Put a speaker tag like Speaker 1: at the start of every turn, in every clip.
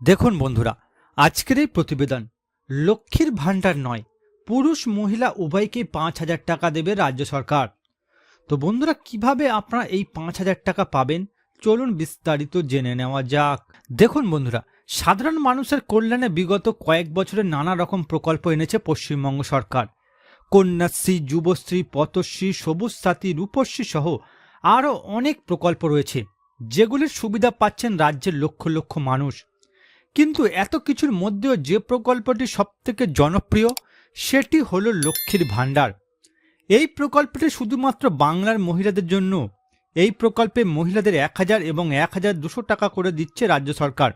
Speaker 1: দেখুন বন্ধুরা, আজকের এই প্রতিবেদন লক্ষ্মীর ভাণ্ডার নয়, পুরুষ মহিলা উভয়কেই পাঁচ হাজার টাকা দেবে রাজ্য সরকার। তো বন্ধুরা, কীভাবে আপনারা এই পাঁচ হাজার টাকা পাবেন? চলুন বিস্তারিত জেনে নেওয়া যাক। দেখুন বন্ধুরা, সাধারণ মানুষের কল্যাণে বিগত কয়েক বছরে নানা রকম প্রকল্প এনেছে পশ্চিমবঙ্গ সরকার। কন্যাশ্রী, যুবশ্রী পথশ্রী সবুজ সাথী, রূপশ্রী সহ আরও অনেক প্রকল্প রয়েছে, যেগুলির সুবিধা পাচ্ছেন রাজ্যের লক্ষ লক্ষ মানুষ। কিন্তু এত কিছুর মধ্যেও যে প্রকল্পটি সবথেকে জনপ্রিয়, সেটি হলো লক্ষ্মীর ভাণ্ডার। এই প্রকল্পটি শুধুমাত্র বাংলার মহিলাদের জন্য, এই প্রকল্পে মহিলাদের এক হাজার এবং এক হাজার দুশো টাকা করে দিচ্ছে রাজ্য সরকার।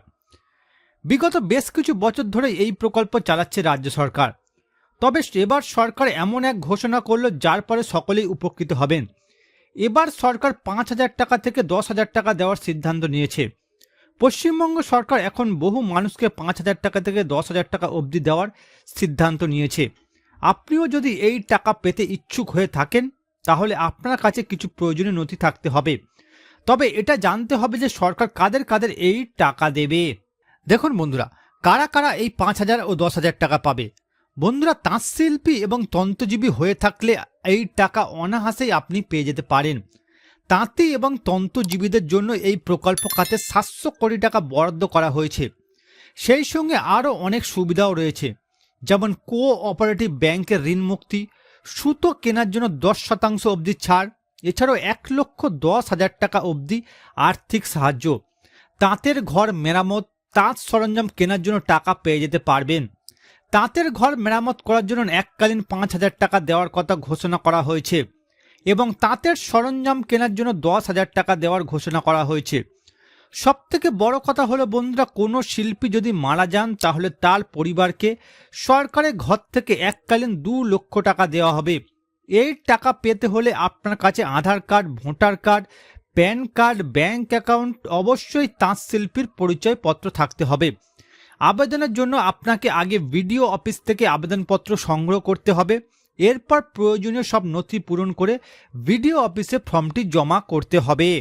Speaker 1: বিগত বেশ কিছু বছর ধরে এই প্রকল্প চালাচ্ছে রাজ্য সরকার। তবে এবার সরকার এমন এক ঘোষণা করল, যার পরে সকলেই উপকৃত হবেন। এবার সরকার পাঁচ হাজার টাকা থেকে দশ হাজার টাকা দেওয়ার সিদ্ধান্ত নিয়েছে। পশ্চিমবঙ্গ সরকার এখন বহু মানুষকে পাঁচ হাজার টাকা থেকে দশ হাজার টাকা অবধি দেওয়ার সিদ্ধান্ত নিয়েছে। আপনিও যদি এই টাকা পেতে ইচ্ছুক হয়ে থাকেন, তাহলে আপনার কাছে কিছু প্রয়োজনীয় নথি থাকতে হবে। তবে এটা জানতে হবে যে সরকার কাদের কাদের এই টাকা দেবে। দেখুন বন্ধুরা, কারা কারা এই পাঁচ হাজার ও দশ হাজার টাকা পাবে? বন্ধুরা, তাঁতশিল্পী এবং তন্ত্রজীবী হয়ে থাকলে এই টাকা অনাহাসেই আপনি পেয়ে যেতে পারেন। তাঁতি এবং তন্ত্রজীবীদের জন্য এই প্রকল্প খাতে সাতশো কোটি টাকা বরাদ্দ করা হয়েছে। সেই সঙ্গে আরও অনেক সুবিধাও রয়েছে। যেমন কো অপারেটিভ ব্যাংকের ঋণ মুক্তি, সুতো কেনার জন্য দশ শতাংশ অবধি ছাড়, এছাড়াও এক লক্ষ দশ হাজার টাকা অবধি আর্থিক সাহায্য। তাঁতের ঘর মেরামত, তাঁত সরঞ্জাম কেনার জন্য টাকা পেয়ে যেতে পারবেন। তাঁতের ঘর মেরামত করার জন্য এককালীন পাঁচ হাজার টাকা দেওয়ার কথা ঘোষণা করা হয়েছে। এবং তাঁতের সরঞ্জাম কেনার জন্য দশ হাজার টাকা দেওয়ার ঘোষণা করা হয়েছে। সব থেকে বড় কথা হলো, বন্ধুরা, কোনো শিল্পী যদি মারা যান, তাহলে তার পরিবারকে সরকারের ঘর থেকে এককালীন দু লক্ষ টাকা দেওয়া হবে। এই টাকা পেতে হলে আপনার কাছে Aadhaar card, voter card, PAN card, bank account, অবশ্যই তাঁত শিল্পীর পরিচয়পত্র থাকতে হবে। আবেদনের জন্য আপনাকে আগে ভিডিও অফিস থেকে আবেদনপত্র সংগ্রহ করতে হবে। এরপর প্রয়োজনীয় সব নথি পূরণ করে ভিডিও অফিসে ফর্মটি জমা করতে হবে।